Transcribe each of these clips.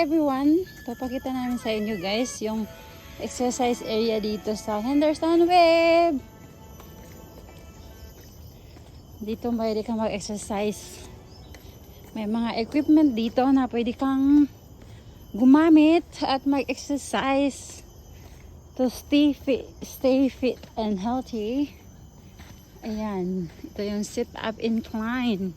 everyone! Papakita namin sa inyo guys yung exercise area dito sa Henderson Web. Dito pwede kang mag-exercise. May mga equipment dito na pwede kang gumamit at mag-exercise to stay fit, stay fit and healthy. Ayan, ito yung sit-up incline.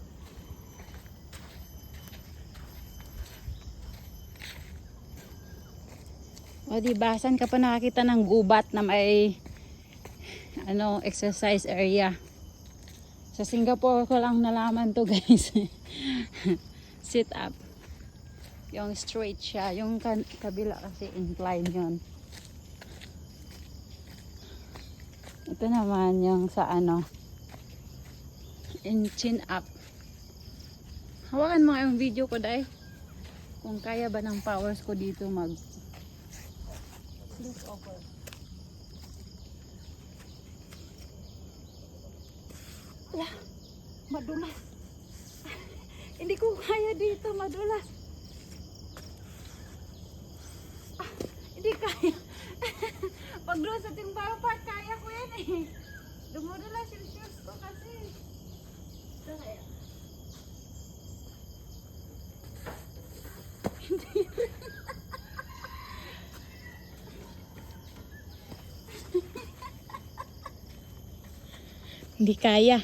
O di ba, saan ka pa nakakita ng gubat na may ano, exercise area? Sa Singapore ko lang nalaman to guys. Sit up. Yung straight siya. Yung kabila kasi incline yon. Ito naman yung sa ano, in chin up. Hawakan mo yung video ko dai. Kung kaya ba ng powers ko dito mag Please offer. Wala, madulas. Hindi ko kaya dito, madulas. Ah, hindi kaya. Pag doon sa Timbaro kaya ko yan eh. Dumudulas yung shoes ko kasi. Ito kaya. Hindi kaya.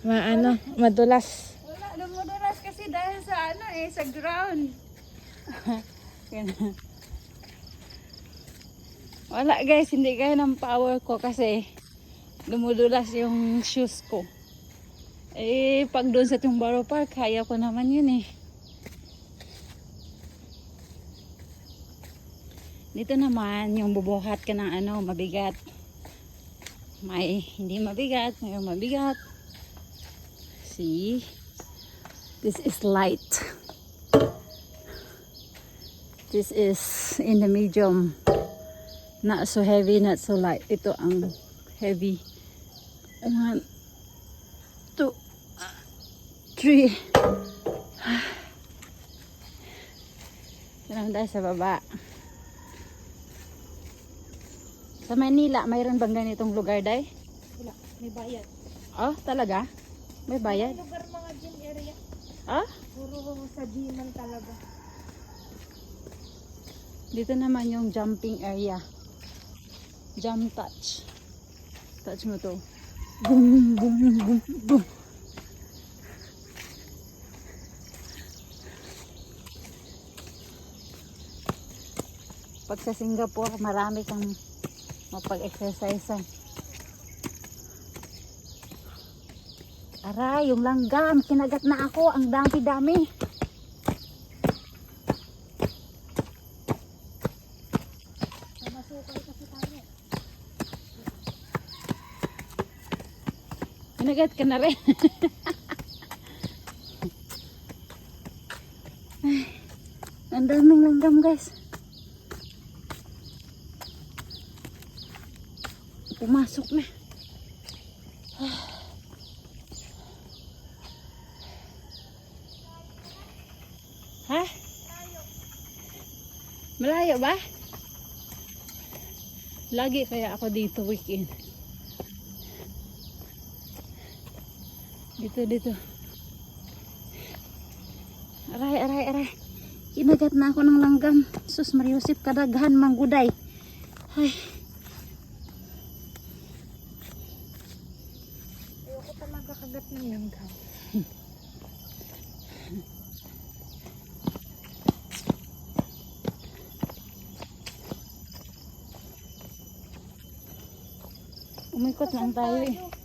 Maano, madulas. Wala, dumudulas kasi dahil sa ano eh, sa ground. Wala guys, hindi kaya ng power ko kasi dumudulas yung shoes ko. Eh, pag doon sa Tumbaro Park, kaya ko naman yun eh. Dito naman, yung bubuhat ka ng ano, mabigat. May hindi mabigat, may mabigat. See? This is light. This is in the medium. Not so heavy, not so light. Ito ang heavy. One, two, three. Naman tayo sa baba. Sa Manila, mayroon bang ganitong lugar, Day? Wala, may bayad. Oh, talaga? May bayad? lugar mga gym area. Ah? Puro sa gyman talaga. Dito naman yung jumping area. Jump touch. Touch mo to. Boom, boom, boom, boom. Pag sa Singapore, marami kang mapag-exercise. Aray, yung langgam, kinagat na ako. Ang dami-dami. Kinagat ka na rin. Ay, ang daming langgam guys. Pumasok na. Ha? Malayo ba? Lagi kaya ako dito weekend. Dito, dito. Aray, aray, aray. Kinagat na ako ng langgam. Sus, Mariusip, kadaghan mangguday. Ay, Ayoko talaga kagat ng langgam. umikot lang tayo eh. Ano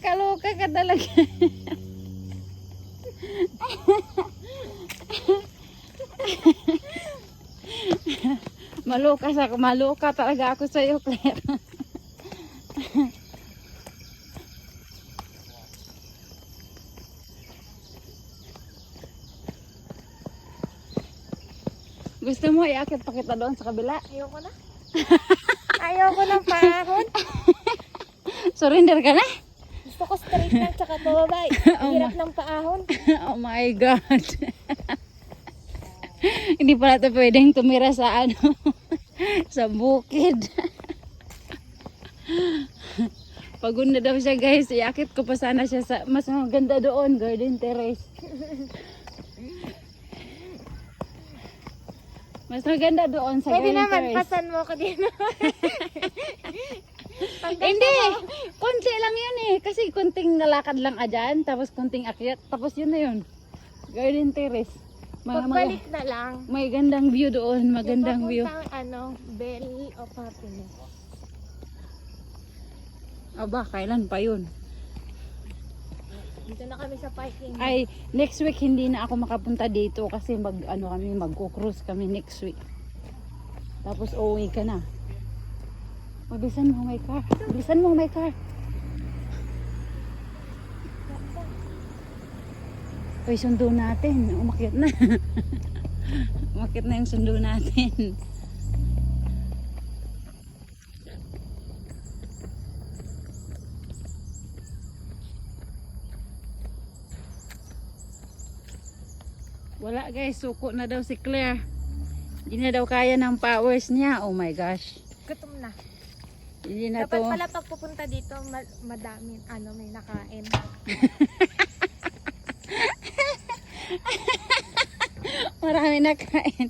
Nakakaloka ka talaga. maluka sa maluka talaga ako sa iyo, Claire. Gusto mo iakit pa kita doon sa kabila? Ayoko na. Ayoko na pahon. Surrender ka na? Gusto ko straight lang tsaka pababa. Oh, Hirap ng paahon. oh my God. Hindi pala ito pwedeng tumira sa ano, sa bukid. Pagod na daw siya guys, iakit ko pa sana siya sa mas maganda doon, garden terrace. Mas maganda doon sa Pwede garden naman, terrace. pasan mo ko din. Hindi, konti lang yun eh. Kasi konting nalakad lang adyan, tapos konting akyat, tapos yun na yun. Garden terrace. Mga, Pagbalik na lang. may gandang view doon, magandang view. Papuntang, ano, Bell of Happiness. Aba, kailan pa yun? Dito na kami sa parking. Ay, next week hindi na ako makapunta dito kasi mag, ano kami, magko-cruise kami next week. Tapos uuwi ka na. Mabilisan mo may car. Mabilisan mo may car. Uy, sundo natin. Umakyat na. Umakyat na yung sundo natin. Wala guys, suko na daw si Claire. Hindi na daw kaya ng powers niya. Oh my gosh. Gutom na. Hindi na Dapat to. pala pag pupunta dito, ma- madami, ano, may nakain. Marami na kain.